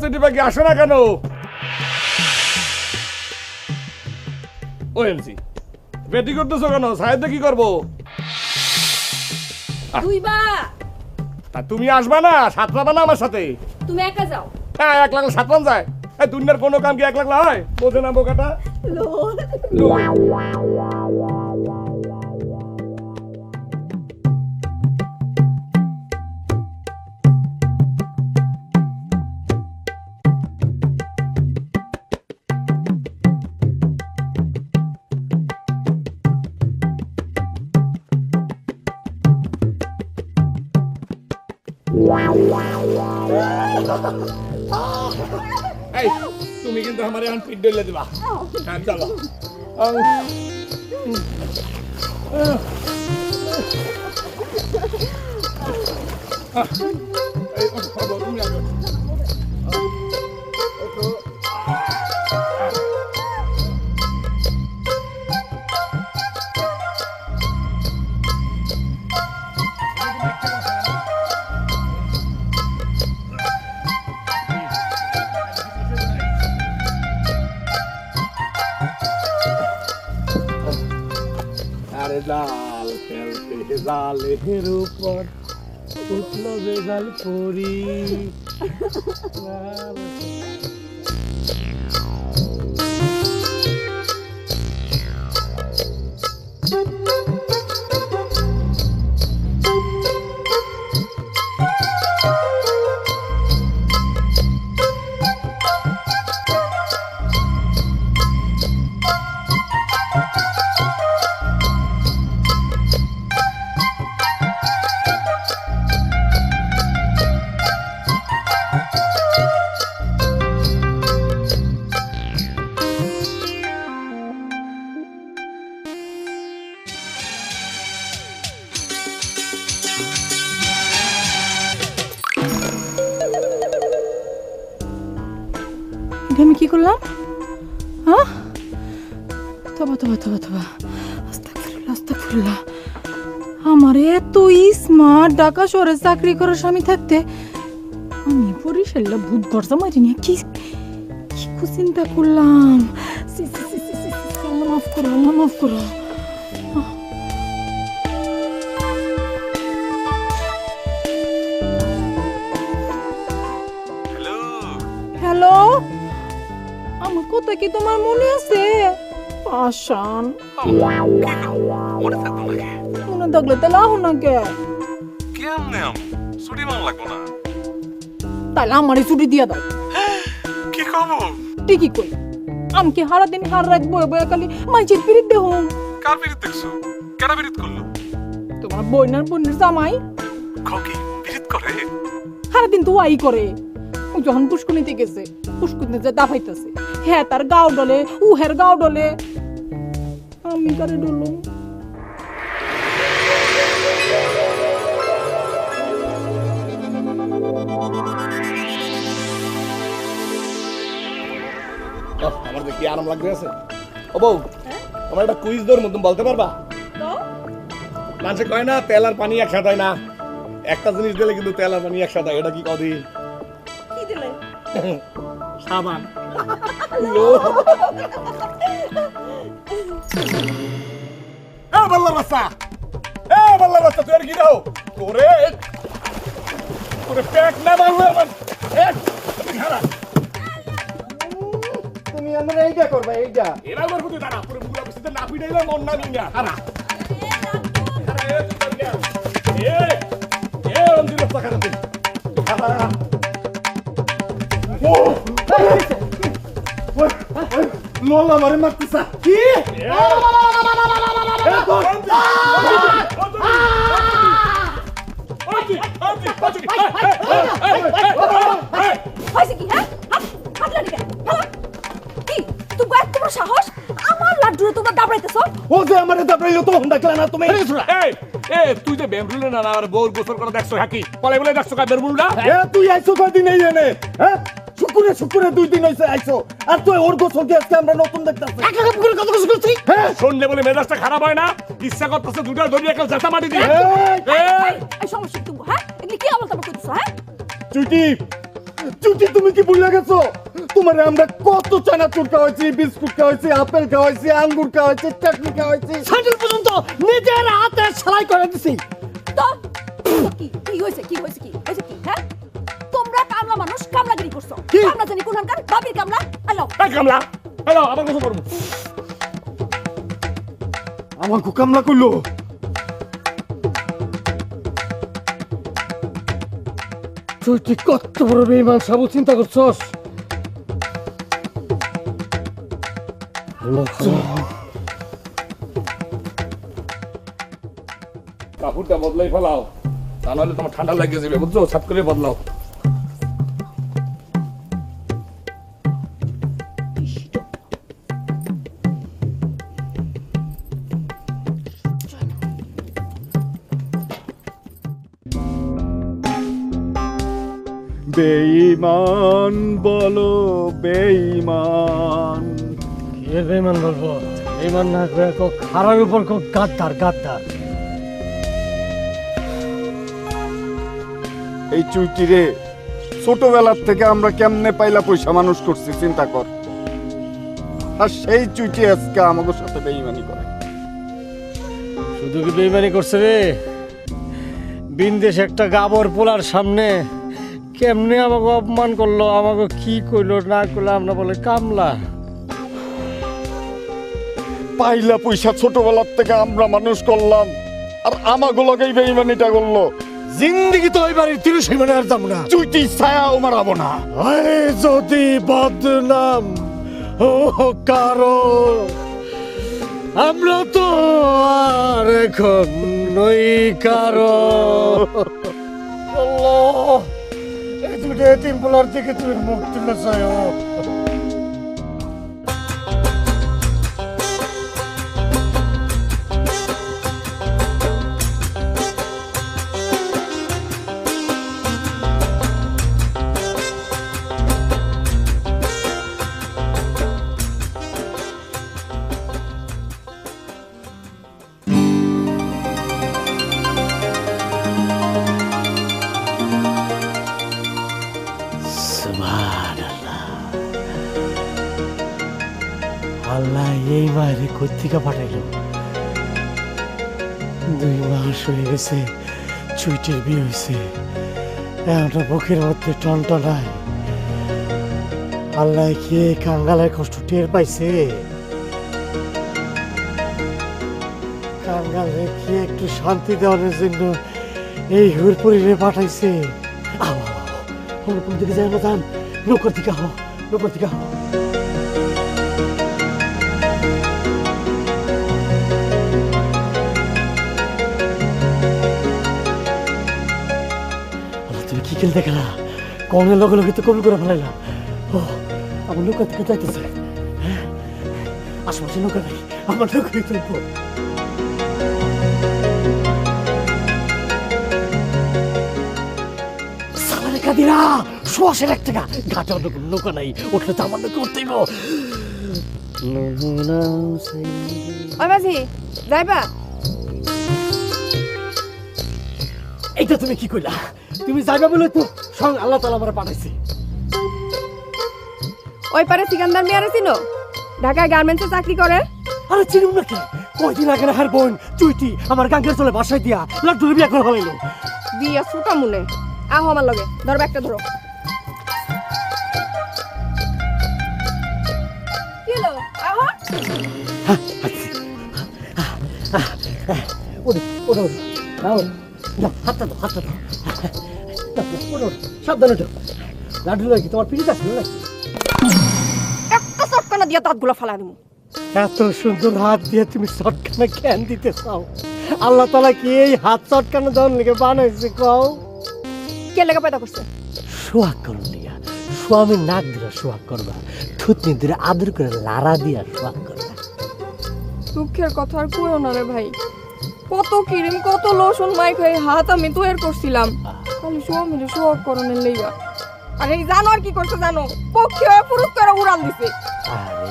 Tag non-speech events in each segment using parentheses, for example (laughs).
চিঠি পাখি আসে না কেন? ওএমসি বেটি করতেছো কেন? সাহেব কি করব? বা। তুমি আসবা না সাতরাবা না আমার সাথে। তুমি একা যাও। হ্যাঁ এক লাখ সাতরান যায়। এই দুনিয়ার কোনো কাম কি এক লাখ হয় বোঝে না বোকাটা। আমার এখন পিট ডলে দিবা হ্যাঁ চলো তুমি জালের উপর উঠল বেগাল পরি। (laughs) করলাম হ্যাঁ তবা তবা তবা তবা আমার এত স্মার্ট ঢাকা শহরে চাকরি করার স্বামী থাকতে আমি বরিশাল্লা ভূত গর্জা মারি নিয়ে কি কি চিন্তা করলাম আল্লাহ মাফ করো আল্লাহ মাফ করো কথা কি তোমার মনে আছে? আসান। মনে মনে থাকলে তাহলে আহ না কে? কেমনে আম ছুটি লাগবো না তাহলে ছুটি দাও কি ঠিকই কই হারা দিন হার মাইচের কার দেখছ করল তোমার বইনার বোনের জামাই? খকি করে সারা দিন তো আই করে। ও যখন পুষ্কুনিতে গেছে পুষ্কুনিতে দাফাইতেছে হ্যাঁ তার গাও ডলে উ হের গাও ডলে আমি কারে ডলুম আমার কি আরাম লাগবে আছে? ও বউ আমার একটা কুইজ দৌড় মতন বলতে পারবা? মানুষে কয় না তেল আর পানি একসাথে হয় না। একটা জিনিস দিলে কিন্তু তেল আর পানি একসাথে এটা কি কদি? কি দিলে? (laughs) সাবান। এ বল্লার বাচ্চা! এ বল্লার বাচ্চা তুই আর কি দাও? তোরে তোরে পেট না বাংলা আমার। এক তুমি খারা। তুমি আমার এইটা করবা এইটা। এরা আমার প্রতি দাঁড়া? পুরো মুগুলা বসে না পিটাইলে মন না এ এ অন্দির বাচ্চা হ্যাঁ কি তুমি এত বড় সাহস আমার লাড্ডুরে তোমরা দাবড়াইতেছো ও যে আমারে দাবড়াইলো তো না তুমি এই এ তুই যে বেমরুলে না আমার বউর গোসল করে দেখছ হাকি পলে বলে দেখছ কা বেমরুলটা? এ তুই আইছো কয়দিন এই এনে হ্যাঁ? শুকুরে শুকুরে দুই দিন হইছে আইছো আর তুই ওর গোসল কি আজকে আমরা নতুন দেখতাছি। এক লাখ করে কত গোসল করছি হ্যাঁ। শুনলে বলে মেজাজটা খারাপ হয় না? ইচ্ছা করতেছে দুটো ধরিয়ে একটা জাতা মাটি দিয়ে। এই, এই। এই সমস্যা তুমি হ্যাঁ? এগুলি কি আমল তামল করতেছো হ্যাঁ? চুইটি চুটি তুমি কি ভুলে গেছো? তোমার আমরা কত চানাচুর খাওয়াইছি বিস্কুট খাওয়াইছি আপেল খাওয়াইছি আঙ্গুর খাওয়াইছি চাটনি খাওয়াইছি। স্যান্ডেল পর্যন্ত নিজের হাতে সেলাই করে দিছি। তো কি? কি হয়েছে? কি হয়েছে কি? হয়েছে কি? হ্যাঁ? কামলা মানুষ কামলাগিরি করছ। কি? কামলা জানি কোনখানকার? বাবির কামলা আলো এই কামলা হ্যালো আবার কথা করব আমার কামলা করল। তুই তুই কত বড় বেইমান সাবু চিন্তা করছস? কাপড়টা বদলাই ফেলাও। তা নাহলে তোমার ঠান্ডা লাগিয়ে যাবে বুঝছ? সাত করে বদলাও। বলো বেঈমান। কে বেইমান বলব? বেইমান না করে কো খারার উপর কো গাদ্দার গাদ্দার। এই চুইটি রে ছোটবেলার থেকে আমরা কেমনে পাইলা পয়সা মানুষ করছি চিন্তা কর। আর সেই চুইটি আজকে আমাদের সাথে বেঈমানি করে। শুধু কি বেইমানি করছে রে? বিন্দেশ একটা গাবর পোলার সামনে কেমনে আমাকে অপমান করল? আমাকে কি কইলো না করল আমরা বলে কামলা। পাইলা পয়সা ছোটবেলার থেকে আমরা মানুষ করলাম আর আমাগুলোকেই বেঈমানিটা করল। জিন্দিগি তো ওই বাড়ির তিরিশ মানে আর যাব না। চুইটি ছায়াও মারাবো না। আরে যদি বদনাম ও কারও আমরা তো আর এখন নই কারও। এই দুটো এতিম পোলার দিকে তুমি মায়ের পাঠাইল। দুই মাস হয়ে গেছে, চুইটির বিয়ে হয়েছে এখন বুকের মধ্যে টনটনায়। আল্লাহ কি কাঙ্গালের কষ্ট টের পাইছে? কাঙ্গালে কি একটু শান্তি দেওয়ার জন্য এই হুরপুরিরে পাঠাইছে? আমরা দিকে যাই না তান নৌকার দিকে হো নৌকার দিকে হো খেলতে গেলা। কনের লগে লগে তো কবুল করে ফেলাইলাম। ও আমার নৌকা থেকে যাইতেছে। হ্যাঁ? আশেপাশে নৌকা নেই আমার সালারে কাদিরা শোয়াশের এক টাকা। ঘাটে অন্য কোনো নৌকা নাই উঠলে তো আমার ওই যাইবা? এইটা তুমি কি কইলা? তুমি যাবে বলে তো সঙ্গ আল্লাহ তালা আমার পাঠাইছে। ওই পারে সিকান্দার মেয়ারে চিনো? ঢাকা গার্মেন্টসে চাকরি করে? আরে চিনুম না কে? কয়দিন আগে না হার বোন চুইটি আমার গাঙ্গের চলে বাসায় দিয়া লাড্ডুর বিয়া করে ফেলাইলো। দিয়া সুটা মনে। আহ আমার লগে ধরো একটা ধরো। ওরে নাও না হাতটা দাও হাতটা দাও সাবধানে তো লাড্ডু লাগে তোমার পিড়ি আছে নাকি? একটা চটকানা দিয়া দাঁতগুলো ফালা দিমু। এত সুন্দর হাত দিয়ে তুমি চটকানা জ্ঞান দিতে চাও। আল্লাহ তালা কি এই হাত চটকানা দেওয়ার লিগে বানাইছে কও? কে লেগে পয়দা করছে? সোহাগ করুন লিগা স্বামী নাক দিলে সোহাগ করবা থুতনি দিলে আদর করে লারা দিয়া সোহাগ করবা। দুঃখের কথা আর কইও না রে ভাই। কত ক্রিম কত লোশন মাইক হয়ে হাত আমি তৈরি করছিলাম। খালি স্বামীর সোহাগ করণের লেগা আর এই জানো আর কি করছে জানো? পক্ষে হয়ে পুরুষ করে উড়াল দিছে। আরে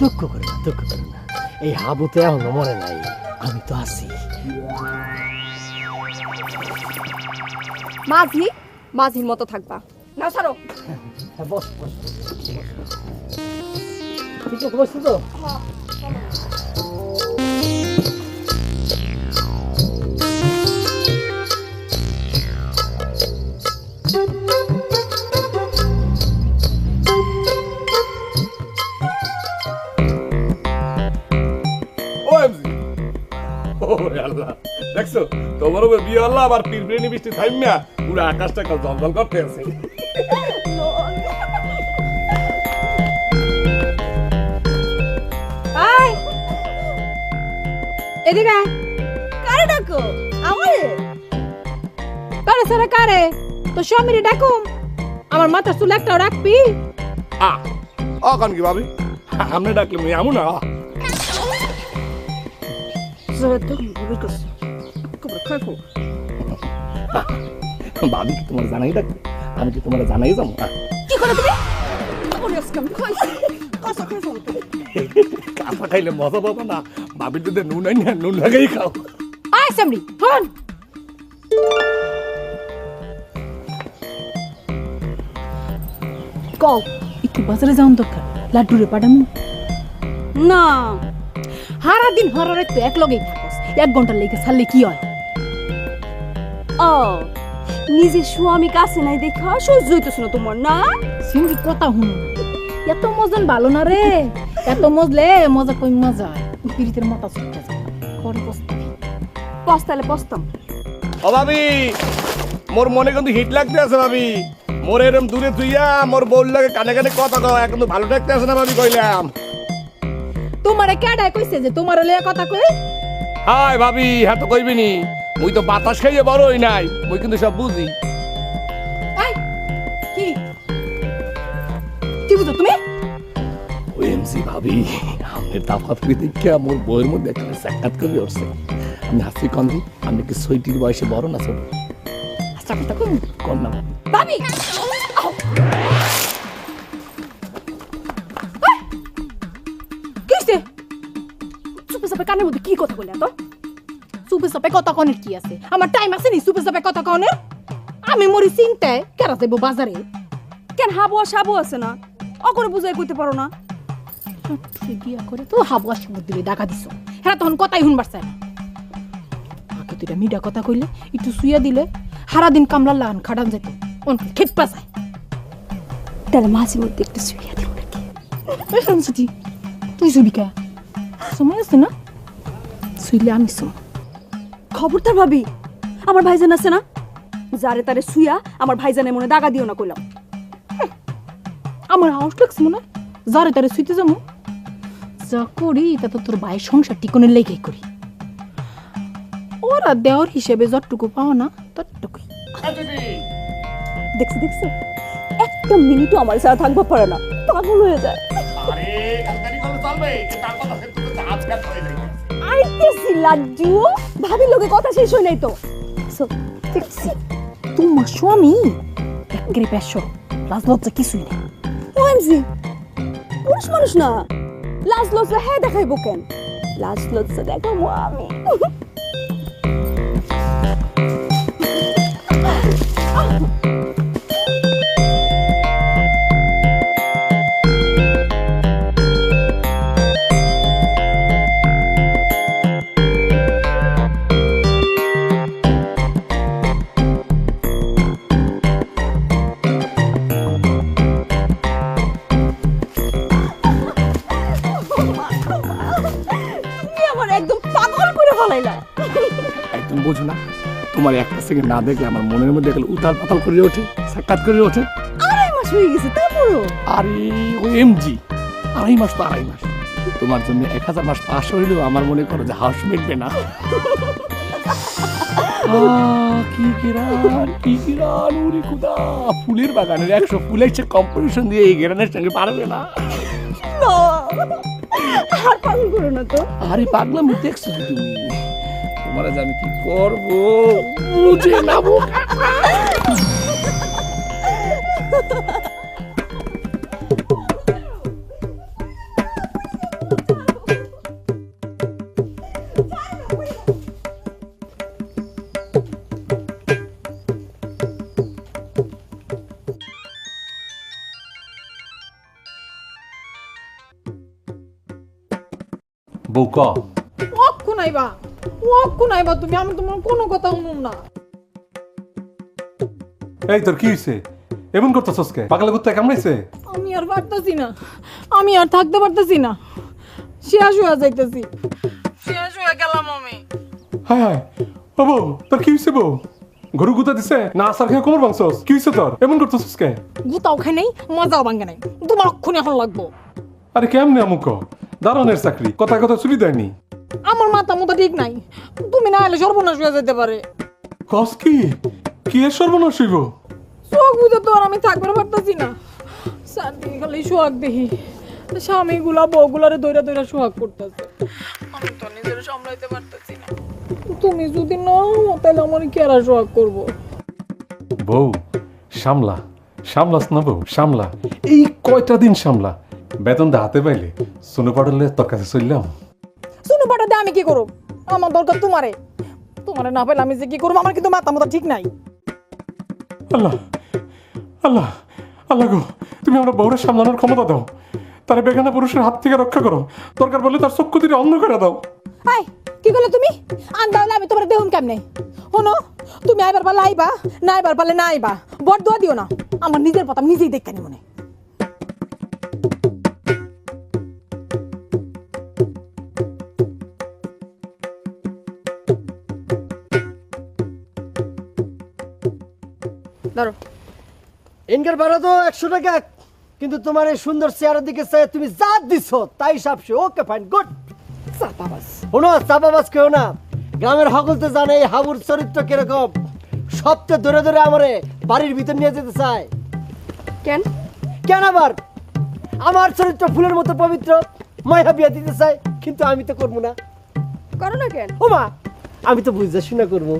দুঃখ করে না দুঃখ করে না। এই হাবু তো এখনও মরে নাই আমি তো আছি। মাঝি মাঝির মতো থাকবা। না ছাড়ো। হ্যাঁ বস বস। ঠিক আছে। বসছি তো? তোমার উপর বিয়ে হলো আবার পিরপিরিনি বৃষ্টি থাইমিয়া। পুরো আকাশটা জলজল করতে আছে আয় এদিকে আয়। কারে ডাকো? আমারে? কারে সারা কারে? তো স্বামীরে ডাকুম? আমার মাথার চুল একটাও রাখবি? আ অখন কি ভাবি? আমনে ডাকলে মুই আমু না ভাবি কি তোমার জানাই ডাকবে? আমি কি তোমার জানাই যাব? কি করে তুমি? ওরে আজকে আমি খাইছি কসা খাইছো কাঁচা খাইলে মজা পাবো না। ভাবির যদি নুন আই না নুন লাগাই খাও। আয় সামরি হন কও একটু বাজারে যাওন দরকার। লাড্ডুরে পাঠামু। না। হারা দিন হরার তো এক লগেই থাকস। এক ঘণ্টার লেগে ছাড়লে কি হয়? ও নিজের স্বামী কাছে নাই দেখা সহ্য হইতেছ না তোমার না? সিমরি কথা হুনো এত মজন ভালো না রে। এত মজলে মজা কই মজা। পিরিতের মাথা ছুটতে যায়। পরে পস্তাবি পস্তালে পস্তাম ও ভাবি মোর মনে কিন্তু হিট লাগতে আছে ভাবি। মোর এরম দূরে তুইয়া মোর বউর লাগে কানে কানে কথা কও এখন তো ভালো লাগতে আছে না ভাবি কইলাম। তোমারে কেডায় কইছে যে তোমার লইয়া কথা কই? হাই ভাবি হ্যাঁ তো কইবি নি। মুই তো বাতাস খাইয়ে বড় হই নাই মুই কিন্তু সব বুঝি। কি? কি বুঝো তুমি? ওএমসি ভাবি আমাদের তাফাতরি দেখিয়া মোর বইয়ের মধ্যে একটা সাক্ষাৎ করে উঠছে। আমি হাসি কন্দি আমি কি সইটির বয়সে বড় না ছোট? আচ্ছা কথা কই? কর না ভাবি! কিসে চুপে কানের মধ্যে কি কথা বলে তো সাপে কথা কনের কি আছে? আমার টাইম আছে নি সাপে কথা কনের? আমি মরি চিন্তায় কেরা যাব বাজারে? কেন হাবু আর সাবু আছে না? অকরে বুঝাই কইতে পারো না। তুই বিয়া করে তো হাবু আসি দিলে ডাকা দিছ। হ্যাঁ তখন কথাই শুনবার চাই না। আগে তুই মিডা কথা কইলে, একটু শুইয়া দিলে সারা দিন কামলা লান খাটান যেত অনেক খেপা যায়। তাহলে মাঝে মধ্যে একটু শুইয়া দিব নাকি? এই শামসুটি তুই শুবি কে? সময় আছে না? শুইলে আমি শুন খবরদার ভাবি। আমার ভাইজান আছে না? যারে তারে শুইয়া আমার ভাইজানের মনে দাগা দিও না কইলাম। আমার হাউস লাগছে মনে যারে তারে শুইতে যাব। যা করি, তা তো তোর ভাইয়ের সংসার টিকনের লেগেই করি। ওরা দেওয়ার হিসেবে যতটুকু পাও না, ততটুকুই। দেখছ দেখছ। একটা মিনিটও আমার সাথে থাকব পারে না। পাগল হয়ে যায়। আরে সে আইতেছি লাড্ডু? ভাবির লোকে কথা শেষ হয় নাই তো। So, দেখছি তোমার স্বামী? একেবারে পেশো লাজ লজ্জা কিছুই নেই। ওএমজি পুরুষ মানুষ না। লাজ লজ্জা হ্যাঁ দেখাইবো কেন? লাজ লজ্জা দেখাবো আমি। সেকেন্ড না দেখলে আমার মনের মধ্যে গেলে উতাল পাতাল করে ওঠে সাক্ষাৎ করে ওঠে। আড়াই মাস হয়ে গেছে তারপরও? আরে ও এমজি আড়াই মাস তো আড়াই মাস। তোমার জন্য এক হাজার মাস পাশ হইলেও আমার মনে করো যে হাউস মিটবে না। কি কিরান কি কিরান উরি কুদা। ফুলের বাগানের একশো ফুলের সে কম্পিটিশন দিয়ে এই গেরানের সঙ্গে পারবে না। না আর পাগল করো না তো। আরে পাগলাম দেখছ তুমি? তোমার যে আমি কি করব? বুঝে না বউ ক? নাই বা নাইবা অক্ষু নাইবা তুমি আমি তোমার কোনো কথা শুনুন না। এই তোর কি হইছে? এমন করতেছস কে? পাগলা কুত্তা কামড়াইছে? আমি আর পারতাছি না। আমি আর থাকতে পারতাছি না। শেষ হয়ে যাইতেছি। শেষ হয়ে গেলাম আমি। হায় হায়। ও বউ তোর কি হইছে বউ? গরু গুতা দিছে? না আসার খেয়ে কোমর ভাঙছস? কি হইছে তোর? এমন করতেছস কে? গুতাও খাই নাই মজাও ভাঙ্গে নাই। তোমার অক্ষণ এখন লাগবো। আরে কেমনে আমুক দারোয়ানের চাকরি। কথা কথা চুরি দেয়নি। আমার মাথা মতো ঠিক নাই। তুমি না এলে সর্বনাশ হয়ে যেতে পারে। কস কি? কি এর সর্বনাশ হইব? চোখ বুঝে তো আর আমি থাকতে পারতাছি না। দিকে খালি সোহাগ দেখি। স্বামীগুলা বউগুলারে দৈরা দৈরা সোহাগ করতেছে। আমি তো নিজের সামলাইতে পারতাছি না। তুমি যদি না তাহলে আমার কেরা সোহাগ করব? বউ সামলা। সামলাস না বউ সামলা। এই কয়টা দিন সামলা? বেতনটা হাতে পাইলে। সোনো পাড়লে তোর কাছে চললাম। আমি কি করব? আমার দরকার তোমারে। তোমারে না পেলে আমি যে কি করব? আমার কিন্তু মাথা মতো ঠিক নাই। আল্লাহ আল্লাহ আল্লাহ গো তুমি আমরা বউরের সামলানোর ক্ষমতা দাও। তারা বেগানা পুরুষের হাত থেকে রক্ষা করো। দরকার বলে তার চক্ষু দিয়ে অন্ধ করে দাও। আই কি করলে তুমি? আন্দা হলে আমি তোমার দেখুন কেমনে? শোনো তুমি আইবার পারলে আইবা না আইবার পারলে না আইবা। বট দোয়া দিও না। আমার নিজের পথ আমি নিজেই দেখতে মনে ধরো ইনকার ভাড়া তো একশো টাকা কিন্তু তোমার এই সুন্দর দিকে চাই তুমি যা দিছো তাই সাপসে ওকে ফাইন গুড শোনো কেউ না। গ্রামের সকলতে জানে এই হাবুর চরিত্র কীরকম। সবচেয়ে ধরে ধরে আমারে বাড়ির ভিতর নিয়ে যেতে চায়। কেন? কেন আবার? আমার চরিত্র ফুলের মতো পবিত্র মায়া বিয়া দিতে চায় কিন্তু আমি তো করব না। করো না কেন? ওমা আমি তো বুঝতে শুনে করব।